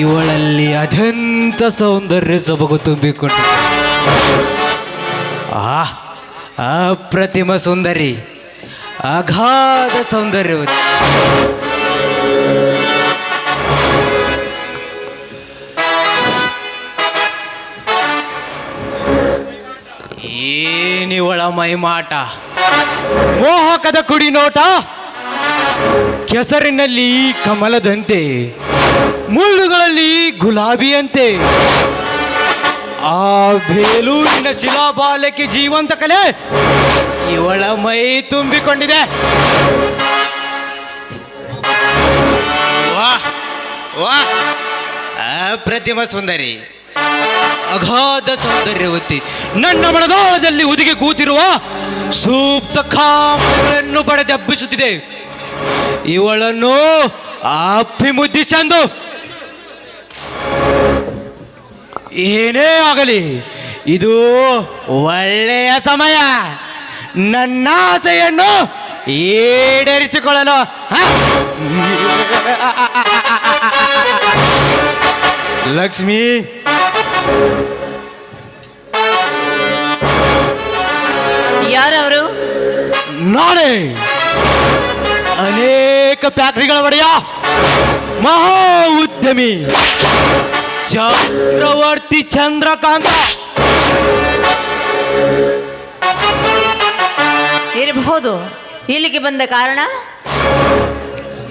ಇವಳಲ್ಲಿ ಅತ್ಯಂತ ಸೌಂದರ್ಯ ಸೊಬಗು ತುಂಬಿಕೊಂಡು. ಆ ಅಪ್ರತಿಮ ಸುಂದರಿ, ಅಗಾಧ ಸೌಂದರ್ಯ ಏನಿವಳ ಮೈಮಾಟ? ಮೋಹಕದ ಕುಡಿ ನೋಟ ಕೆಸರಿನಲ್ಲಿ ಕಮಲದಂತೆ ಮುಳ್ಳುಗಳಲ್ಲಿ ಗುಲಾಬಿಯಂತೆ. ಆ ಬೇಲೂರಿನ ಶಿಲಾಬಾಲಕ್ಕೆ ಜೀವಂತ ಕಲೆ ಇವಳ ಮೈ ತುಂಬಿಕೊಂಡಿದೆ. ವಾಹ್ ವಾಹ್. ಅಪ್ರತಿಮ ಸುಂದರಿ. ಅಗಾಧ ಸೌಂದರ್ಯವತಿ ನನ್ನ ಮನದಾಳದಲ್ಲಿ ಉದಿಗೆ ಕೂತಿರುವ ಸೂಕ್ತ ಕಾಮಗಳನ್ನು ಪಡೆದಬ್ಬಿಸುತ್ತಿದೆ. ಇವಳನ್ನು ಅಪ್ಪಿ ಮುದ್ದಿಸಂದು ಏನೇ ಆಗಲಿ ಇದು ಒಳ್ಳೆಯ ಸಮಯ. ನನ್ನ ಆಸೆಯನ್ನು ಈಡೇರಿಸಿಕೊಳ್ಳಲು ಯಾರು ಲಕ್ಷ್ಮಿ. ಯಾರವರು? ನಾನೇ. ಅನೇಕ ಫ್ಯಾಕ್ಟರಿಗಳ ಒಡೆಯ. ಮಹಾ ಉದ್ಯಮಿ ಚಕ್ರವರ್ತಿ ಚಂದ್ರಕಾಂತ. ಇರಬಹುದು. ಇಲ್ಲಿಗೆ ಬಂದ ಕಾರಣ?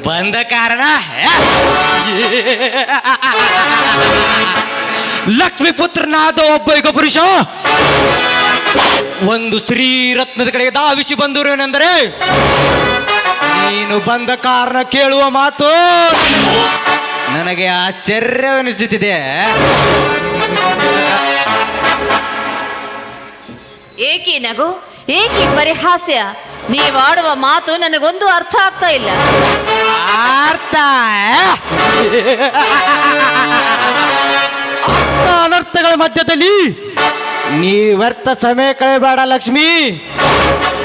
ಬಂದ ಕಾರಣ ಲಕ್ಷ್ಮೀ ಪುತ್ರನಾದ ಒಬ್ಬ ಈಗ ಪುರುಷ. ಒಂದು ಸ್ತ್ರೀ ರತ್ನದ ಕಡೆಗೆ ಬಂದರು ಬಂದಿರುವನೆಂದರೆ ನೀನು ಬಂದ ಕಾರಣ ಕೇಳುವ ಮಾತು ನನಗೆ ಆಶ್ಚರ್ಯವೆನಿಸುತ್ತಿದೆ. ಏಕೆ ನಗು ಏಕೆ ಪರಿಹಾಸ್ಯ. ನೀವಾಡುವ ಮಾತು ನನಗೊಂದು ಅರ್ಥ ಆಗ್ತಾ ಇಲ್ಲ. ಅರ್ಥ? ಅರ್ಥ ಅನರ್ಥಗಳ ಮಧ್ಯದಲ್ಲಿ ನೀ ವ್ಯರ್ಥ ಸಮಯ ಕಳೆಬೇಡ ಲಕ್ಷ್ಮಿ.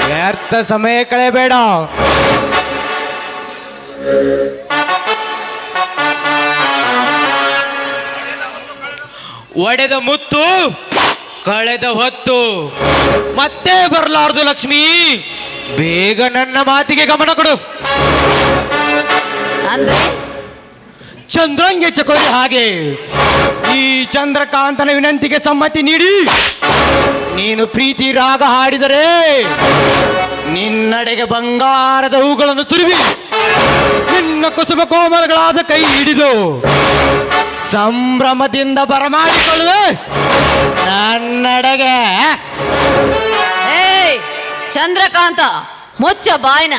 ವ್ಯರ್ಥ ಸಮಯ ಕಳೆಬೇಡ ಒಡೆದ ಮುತ್ತು ಕಳೆದ ಹೊತ್ತು. ಮತ್ತೆ ಬರಲಾರ್ದು ಲಕ್ಷ್ಮಿ. ಬೇಗ ನನ್ನ ಮಾತಿಗೆ ಗಮನ ಕೊಡು. ಅಂದ್ರೆ? ಚಂದ್ರಂಗೆ ಚಕೋರಿ ಹಾಗೆ. ಈ ಚಂದ್ರಕಾಂತನ ವಿನಂತಿಗೆ ಸಮ್ಮತಿ ನೀಡಿ. ನೀನು ಪ್ರೀತಿ ರಾಗ ಹಾಡಿದರೆ ನಿನ್ನಡೆಗೆ ಬಂಗಾರದ ಹೂಗಳನ್ನು ಸುರಿವಿ. ನಿನ್ನ ಕುಸುಮ ಕೋಮಲಗಳಾದ ಕೈ ಹಿಡಿದು ಸಂಭ್ರಮದಿಂದ ಬರಮಾಡಿಕೊಳ್ಳುವೆ ನನ್ನಡೆಗೆ. ಏಯ್, ಚಂದ್ರಕಾಂತ, ಮುಚ್ಚ ಬಾಯ್ನ.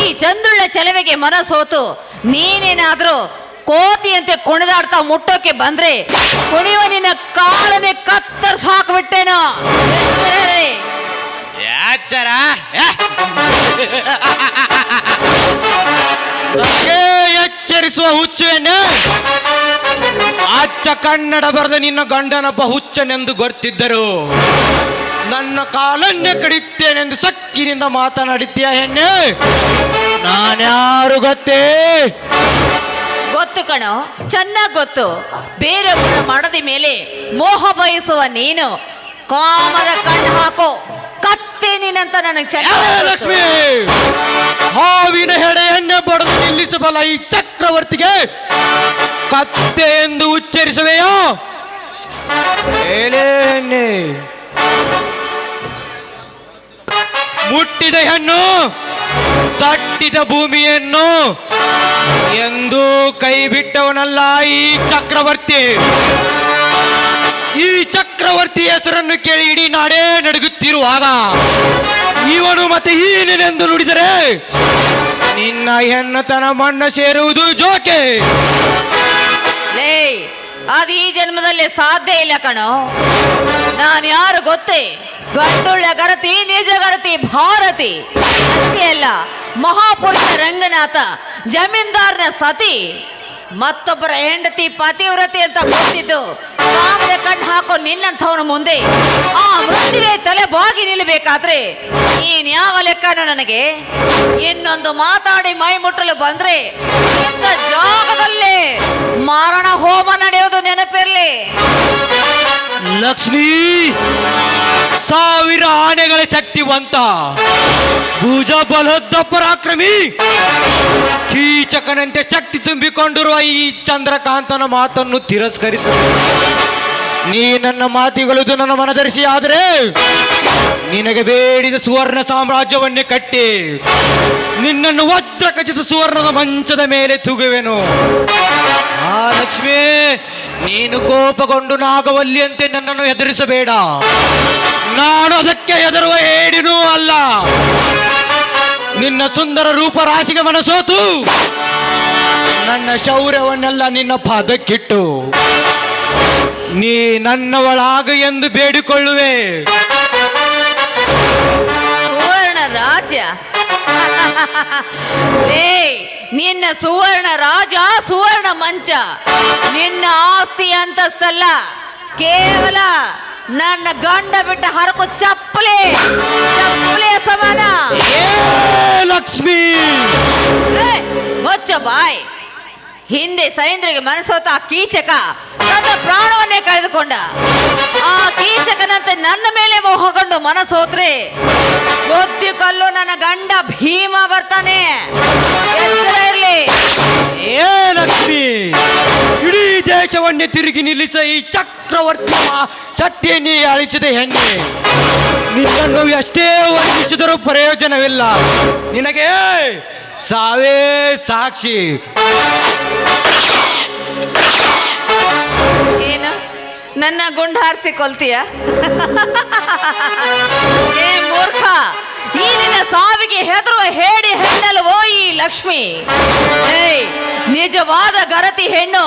ಈ ಚಂದ್ರುಳ್ಳ ಚೆಲುವೆಗೆ ಮನಸೋತು ನೀನೇನಾದ್ರೂ ಕೋತಿಯಂತೆ ಕುಣಿದಾಡ್ತಾ ಮುಟ್ಟೋಕೆ ಬಂದ್ರೆ ಕುಣಿವ ನಿನ್ನ ಕಾಲನೆ ಕತ್ತರ್ಸ್ ಹಾಕ್ಬಿಟ್ಟೇನೋ. ನನಗೆ ಎಚ್ಚರಿಸುವ ಹುಚ್ಚುವೆನ್ನೇ ಅಚ್ಚ ಕನ್ನಡ ಬರೆದ ನಿನ್ನ ಗಂಡನೊಬ್ಬ ಹುಚ್ಚನೆಂದು ಗೊತ್ತಿದ್ದರು. ನನ್ನ ಕಾಲನ್ನ ಕಡಿತೇನೆಂದು ಸಕ್ಕಿನಿಂದ ಮಾತನಾಡಿದ್ದೀಯ ಹೆಣ್ಣೆ? ನಾನ್ಯಾರು ಗೊತ್ತೇ? ಗೊತ್ತು ಕಣೋ, ಚೆನ್ನಾಗಿ ಗೊತ್ತು. ಬೇರೊಬ್ಬರ ಮಾಡದ ಮೇಲೆ ಮೋಹ ಬಯಸುವ ನೀನು. ಕಾಮದ ಕಣ್ಣು ಹಾಕೋ. ಕತ್ತೆ ಅಂತ ನನಗೆ ಲಕ್ಷ್ಮಿ? ಹಾವಿನ ಹೆಡೆಯನ್ನೇ ಬಡದು ನಿಲ್ಲಿಸಬಲ್ಲ ಈ ಚಕ್ರವರ್ತಿಗೆ ಕತ್ತೆ ಎಂದು ಉಚ್ಚರಿಸುವೆಯೋ? ಮುಟ್ಟಿದ ಹೆಣ್ಣು ತಟ್ಟಿದ ಭೂಮಿಯನ್ನು ಎಂದು ಕೈ ಬಿಟ್ಟವನಲ್ಲ ಈ ಚಕ್ರವರ್ತಿ. ಈ ಚಕ್ರವರ್ತಿ ಹೆಸರನ್ನು ಕೇಳಿ ಇಡೀ ನಾಡೇ ನಡುಗುತ್ತಿರುವಾಗ ಇವನು ಮತ್ತೆ ಹೀನೆಂದು ನುಡಿದರೆ, ನಿನ್ನ ಹೆಣ್ಣತನ ಮಣ್ಣ ಸೇರುವುದು ಜೋಕೆ. ಲೇ, ಅದು ಈ ಜನ್ಮದಲ್ಲಿ ಸಾಧ್ಯ ಇಲ್ಲ ಕಣೋ. ನಾನು ಯಾರು ಗೊತ್ತೇ? ಗಂಡುಳ್ಳ ಗರತಿ, ನಿಜ ಗರತಿ, ಭಾರತಿ. ಅಲ್ಲ, ಮಹಾಪುರುಷ ರಂಗನಾಥ, ಜಮೀನ್ದಾರ್ನ ಸತಿ, ಮತ್ತೊಬ್ಬರ ಹೆಂಡತಿ ಪತಿವ್ರತಿ ಅಂತ ಗೊತ್ತಿದ್ದು ಕಾಮದೆ ಕಣ್ಣು ಹಾಕೋ ನಿನ್ನಂಥವನ ಮುಂದೆ ಆ ಮೃತ್ಯುವೆ ತಲೆ ಬಾಗಿ ನಿಲ್ಲಬೇಕಾದ್ರೆ ನೀನ್ ಯಾವ ಲೆಕ್ಕನ ನನಗೆ? ಇನ್ನೊಂದು ಮಾತಾಡಿ ಮೈ ಮುಟ್ಟಲು ಬಂದ್ರೆ ಇಂಥ ಜಾಗದಲ್ಲೇ ಮಾರಣ ಹೋಮ ನಡೆಯೋದು ನೆನಪಿರ್ಲಿ. ಲಕ್ಷ್ಮೀ! ಸಾವಿರ ಆನೆಗಳ ಶಕ್ತಿವಂತ ಭುಜ ಬಲದ್ದ ಪರಾಕ್ರಮಿ ಕೀಚಕನಂತೆ ಶಕ್ತಿ ತುಂಬಿಕೊಂಡಿರುವ ಈ ಚಂದ್ರಕಾಂತನ ಮಾತನ್ನು ತಿರಸ್ಕರಿಸು. ನೀ ನನ್ನ ಮಾತಿಗಳುದು ನನ್ನ ಮನದರಿಸಿ, ಆದರೆ ನಿನಗೆ ಬೇಡಿದ ಸುವರ್ಣ ಸಾಮ್ರಾಜ್ಯವನ್ನೇ ಕಟ್ಟಿ. ನಿನ್ನನ್ನು ವಜ್ರ ಖಚಿತ ಸುವರ್ಣದ ಮಂಚದ ಮೇಲೆ ತುಗುವೆನು. ಆ ಲಕ್ಷ್ಮೀ, ನೀನು ಕೋಪಗೊಂಡು ನಾಗವಲ್ಲಿಯಂತೆ ನನ್ನನ್ನು ಹೆದರಿಸಬೇಡ ನಾನು ಅದಕ್ಕೆ ಹೆದರುವ ಏಡಿನೂ ಅಲ್ಲ. ನಿನ್ನ ಸುಂದರ ರೂಪ ರಾಶಿಗೆ ಮನಸೋತು. ನನ್ನ ಶೌರ್ಯವನ್ನೆಲ್ಲ ನಿನ್ನ ಪಾದಕ್ಕಿಟ್ಟು. ನೀ ನನ್ನವಳಾಗ ಎಂದು ಬೇಡಿಕೊಳ್ಳುವೆ. ಸುವರ್ಣ ರಾಜ ಲೇ, ನಿನ್ನ ಸುವರ್ಣ ರಾಜ ಸುವರ್ಣ ಮಂಚ. ನಿನ್ನ ಆಸ್ತಿ ಅಂತಸ್ತಲ್ಲ. ಕೇವಲ ನನ್ನ ಗಂಡ ಬಿಟ್ಟ ಹರಕು ಚಪ್ಪಲಿ. ಚಪ್ಪಲಿಯ ಸಮಾನ. ಲಕ್ಷ್ಮಿ! ಮುಚ್ಚ ಬಾಯ್. ಹಿಂದೆ ಸೈಂದ್ರಿಗೆ ಮನಸೋತ ಆ ಕೀಚಕ ತನ್ನ ಪ್ರಾಣವನ್ನೇ ಕಳೆದುಕೊಂಡ. ಆ ಕೀಚಕನಂತೆ ನನ್ನ ಮೇಲೆ ಮೋಹಗೊಂಡು ಮನಸೋತ್ರೆ ಗೊತ್ತಿ ಕಲ್ಲು ನನ್ನ ಗಂಡ ಭೀಮ ಬರ್ತಾನೆ. ಇರ್ಲಿ? ದೇಶವನ್ನೇ ತಿರುಗಿ ನಿಲ್ಲಿಸ ಈ ಚಕ್ರವರ್ತಿ ಸತ್ಯನೇ ಅಳಿಸಿದ ಹೆಣ್ಣೆ. ನಿನ್ನನ್ನು ಎಷ್ಟೇ ವರ್ಣಿಸಿದರೂ ಪ್ರಯೋಜನವಿಲ್ಲ. ನಿನಗೆ ಸಾವೇ ಸಾಕ್ಷಿ. ಏನು? ನನ್ನ ಗುಂಡು ಹಾರಿಸಿ ಕೊಲ್ತೀಯ? ಏ ಮೂರ್ಖ ಈ ನಿನ್ನ ಸಾವಿಗೆ ಹೆದರುವ ಹೇಡಿ ಹೆಣ್ಣಲ್ವೋ ಈ ಲಕ್ಷ್ಮಿ? ನಿಜವಾದ ಗರತಿ ಹೆಣ್ಣು.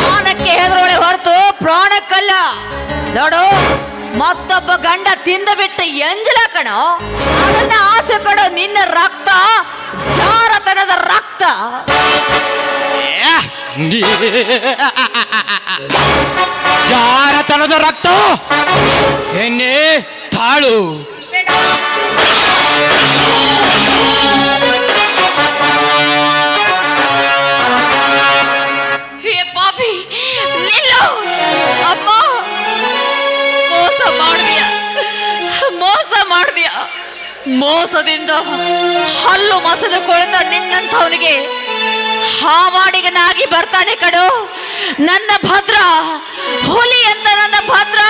ಪ್ರಾಣಕ್ಕೆ ಹೆದರೋಳೆ ಹೊರತು ಪ್ರಾಣಕ್ಕಲ್ಲ. ನೋಡು, ಮತ್ತೊಬ್ಬ ಗಂಡ ತಿಂದ ಬಿಟ್ಟು ಎಂಜಲ ಕಣೋ. ಅದನ್ನ ಆಸೆ ಪಡೋ ನಿನ್ನ ರಕ್ತ, ಜಾರತನದ ರಕ್ತ. ಜಾರತನದ ರಕ್ತ? ಹೆಣ್ಣೆ ತಾಳು. ಮೋಸದಿಂದ ಹಲ್ಲು ಮಸದ ಕೊಳೆತ ನಿನ್ನಂಥವನಿಗೆ ಹಾವಾಡಿಗನಾಗಿ ಬರ್ತಾನೆ ಕಡು ನನ್ನ ಭದ್ರ ಹುಲಿ ಅಂತ ನನ್ನ ಭದ್ರ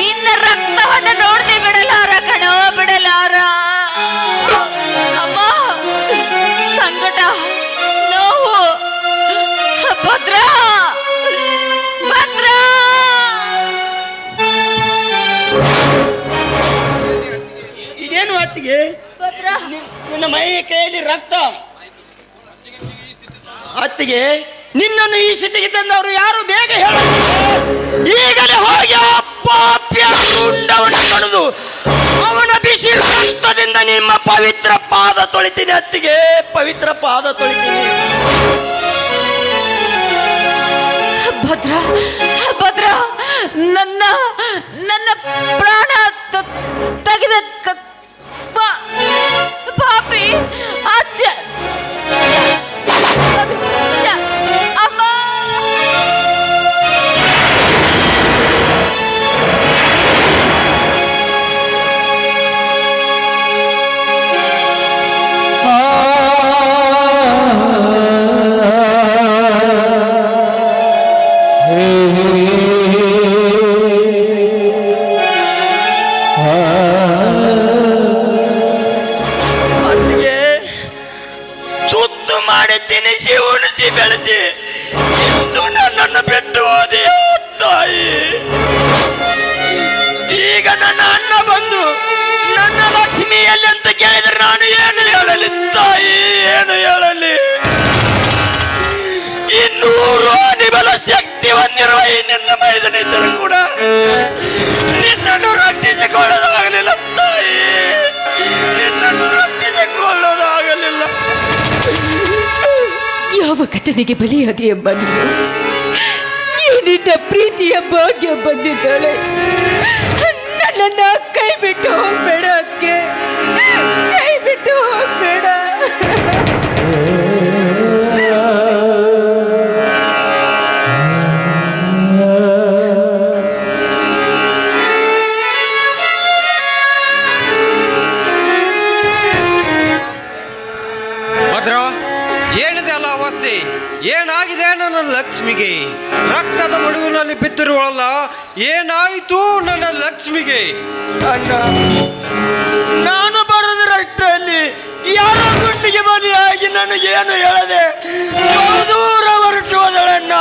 ನಿನ್ನ ರಕ್ತವನ್ನು ನೋಡದೆ ನಿನ್ನ ಮೈ ಕೈಯಲ್ಲಿ ರಕ್ತ. ಅತ್ತಿಗೆ, ನಿನ್ನನ್ನು ಈ ಸ್ಥಿತಿಗೆ ತಂದವರು ಯಾರು? ಬೇಗ ಹೇಳ. ಈಗಲೇ ಹೋಗಿ ಪಾಪ್ಯ ಕಡಿದು ಅವನ ಬಿಸಿ ರಕ್ತದಿಂದ ನಿಮ್ಮ ಪವಿತ್ರ ಪಾದ ತೊಳಿತೀನಿ ಅತ್ತಿಗೆ. ಪವಿತ್ರ ಪಾದ ತೊಳಿತೀನಿ. ಭದ್ರ ಭದ್ರ, ನನ್ನ ನನ್ನ ಪ್ರಾಣ ತೆಗೆದ পাপি। আচ্ছা ಅಂತ ಕೇಳಿದ್ರೆ ನಾನು ಏನು ಹೇಳಲಿ? ತಾಯಿ, ಏನು ಹೇಳಲಿ? ಇನ್ನೂರು ನಿಬಲ ಶಕ್ತಿ ಹೊಂದಿರುವ ಈ ನಿನ್ನ ಮೈದನಿದ್ದರೂ ಕೂಡ ನಿನ್ನನ್ನು ರಕ್ಷಿಸಿಕೊಳ್ಳೋದಾಗಲಿಲ್ಲ, ತಾಯಿ. ನಿನ್ನನ್ನು ರಕ್ಷಿಸಿಕೊಳ್ಳೋದಾಗಲಿಲ್ಲ. ಯಾವ ಘಟನೆಗೆ ಬಲಿಯಾದಿ ಎಂಬ ನೀನು ನಿನ್ನ ಪ್ರೀತಿಯ ಭಾಗ್ಯ ಬಂದಿದ್ದಾಳೆ. ನನ್ನನ್ನ ಕೈ ಬಿಟ್ಟು ಹೋಗ್ಬೇಡ ಅದಕ್ಕೆ ಕೈ ಬಿಟ್ಟು ಹೋಗ್ಬೇಡ ಏನಿದೆ ಅಲ್ಲ ಅವಸ್ಥೆ? ಏನಾಗಿದೆ ನನ್ನ ಲಕ್ಷ್ಮಿಗೆ? ರಕ್ತದ ಮಡುವಿನಲ್ಲಿ ಬಿದ್ದಿರುವಲ್ಲ ಏನಾಯಿತು ನನ್ನ ಲಕ್ಷ್ಮಿಗೆ? ಅಣ್ಣ ಯಾರ ಗುಂಡಿಗೆ ಬಲಿಯಾಗಿ ಏನು ಹೇಳದೆ? ಬಹುದೂರ ಹೊರಟು ಹೋದಳಣ್ಣ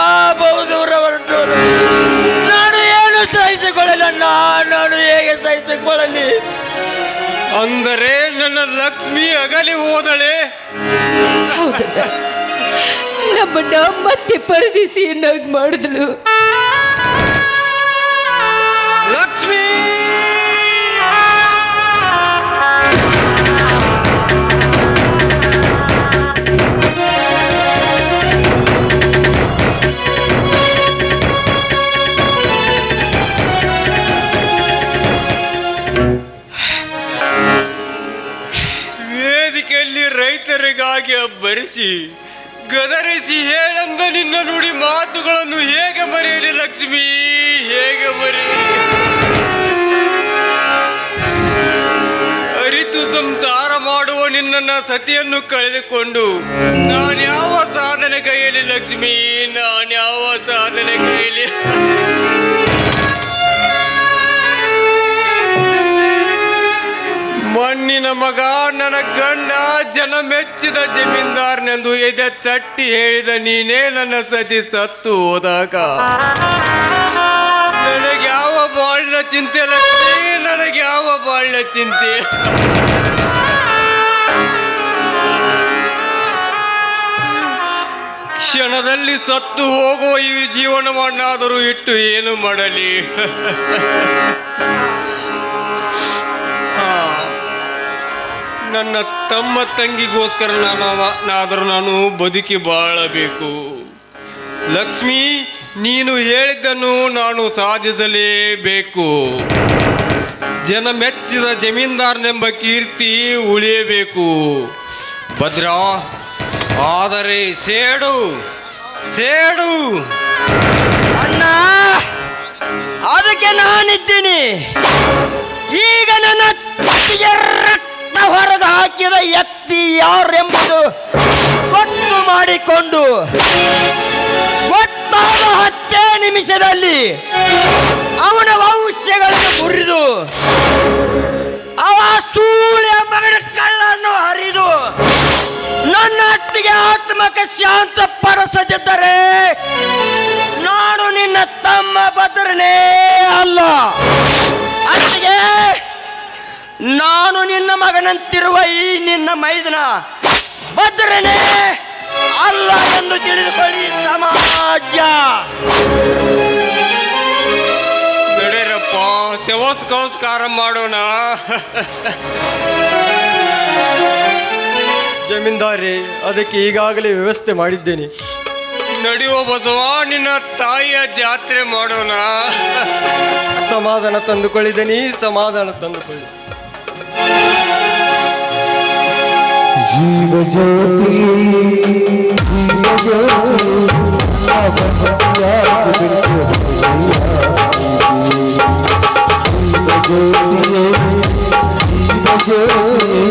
ಬಹುದೂರ ಹೊರಟು. ನಾನು ಏನು ಸಹಿಸಿಕೊಳ್ಳಲಣ್ಣ ನಾನು ಹೇಗೆ ಸಹಿಸಿಕೊಳ್ಳಲಿ? ಅಂದರೆ ನನ್ನ ಲಕ್ಷ್ಮಿ ಅಗಲಿ ಹೋದಳೆ. ಹೌದಲ್ಲ ನಮ್ಮನ್ನ ಮತ್ತೆ ಪರದೇಸಿ ನಗ್ ಮಾಡಿದಳು ಲಕ್ಷ್ಮಿ! ರೈತರಿಗಾಗಿ ಅಬ್ಬರಿಸಿ, ಗದರಿಸಿ ಹೇಳಂದ ನಿನ್ನ ನುಡಿ ಮಾತುಗಳನ್ನು ಹೇಗೆ ಮರೆಯಲಿ ಲಕ್ಷ್ಮಿ? ಹೇಗೆ ಮರೆಯಲಿ? ಅರಿತು ಸಂಸಾರ ಮಾಡುವ ನಿನ್ನನ್ನ ಸತಿಯನ್ನು ಕಳೆದುಕೊಂಡು ನಾನು ಯಾವ ಸಾಧನೆ ಕೈಯಲ್ಲಿ ಲಕ್ಷ್ಮಿ? ನಾನು ಯಾವ ಸಾಧನೆ ಕೈಯಲ್ಲಿ? ಮಣ್ಣಿನ ಮಗ, ನನ್ನ ಗಂಡ, ಜನ ಮೆಚ್ಚಿದ ಜಮೀನ್ದಾರ್ನೆಂದು ಎದೆ ತಟ್ಟಿ ಹೇಳಿದ ನೀನೇ ನನ್ನ ಸತಿ ಸತ್ತು ಹೋದಾಗ. ನನಗೆ ಯಾವ ಬಾಳಿನ ಚಿಂತೆ ಲಕ್ಷ್ಮಿ? ನನಗೆ ಯಾವ ಬಾಳಿನ ಚಿಂತೆ? ಕ್ಷಣದಲ್ಲಿ ಸತ್ತು ಹೋಗುವ ಈ ಜೀವನವನ್ನಾದರೂ ಇಟ್ಟು ಏನು ಮಾಡಲಿ? ನನ್ನ ತಮ್ಮ ತಂಗಿಗೋಸ್ಕರ ನಾನು ನಾನು ಬದುಕಿ ಬಾಳಬೇಕು. ಲಕ್ಷ್ಮಿ, ನೀನು ಹೇಳಿದ್ದನ್ನು ನಾನು ಸಾಧಿಸಲೇಬೇಕು. ಜನ ಮೆಚ್ಚಿದ ಜಮೀನ್ದಾರನೆಂಬ ಕೀರ್ತಿ ಉಳಿಯಬೇಕು. ಭದ್ರಾ, ಆದರೆ ಸೇಡು ಸೇಡು. ಅಣ್ಣ, ಅದಕ್ಕೆ ನಾನಿದ್ದೀನಿ. ಈಗ ನನ್ನ ಹೊರಗೆ ಹಾಕಿದ ಎತ್ತಿ ಯಾರೆಂಬುದು ಗೊತ್ತು ಮಾಡಿಕೊಂಡು ಗೊತ್ತಾದ ಹತ್ತೇ ನಿಮಿಷದಲ್ಲಿ ಅವನ ವಂಶಗಳನ್ನು ಮುರಿದು ಅವ ಸೂಳೆ ಕಳ್ಳನ್ನು ಹರಿದು ನನ್ನ ಅತ್ತಿಗೆ ಆತ್ಮಕ್ಕೆ ಶಾಂತ ಪಡಿಸದಿದ್ದರೆ ನಾನು ನಿನ್ನ ತಮ್ಮ ಭದ್ರನೇ ಅಲ್ಲ. ಅತ್ತಿಗೆ ನಾನು ನಿನ್ನ ಮಗನಂತಿರುವ ಈ ನಿನ್ನ ಮೈದನ ಭದ್ರನೇ ಅಲ್ಲ ಎಂದು ತಿಳಿದುಕೊಳ್ಳಿ ಸಮಾಜ. ಶವಸ್ಕೌಸ್ಕಾರ ಮಾಡೋಣ. ಜಮೀನ್ದಾರಿ ಅದಕ್ಕೆ ಈಗಾಗಲೇ ವ್ಯವಸ್ಥೆ ಮಾಡಿದ್ದೇನೆ. ನಡೆಯುವ ಬಸವ ನಿನ್ನ ತಾಯಿಯ ಜಾತ್ರೆ ಮಾಡೋಣ. ಸಮಾಧಾನ ತಂದುಕೊಳ್ಳಿದ್ದೇನೆ ಸಮಾಧಾನ ತಂದುಕೊಳ್ಳಿ. जीव ज्योति जीव ज्योति जीव ज्योति जीव ज्योति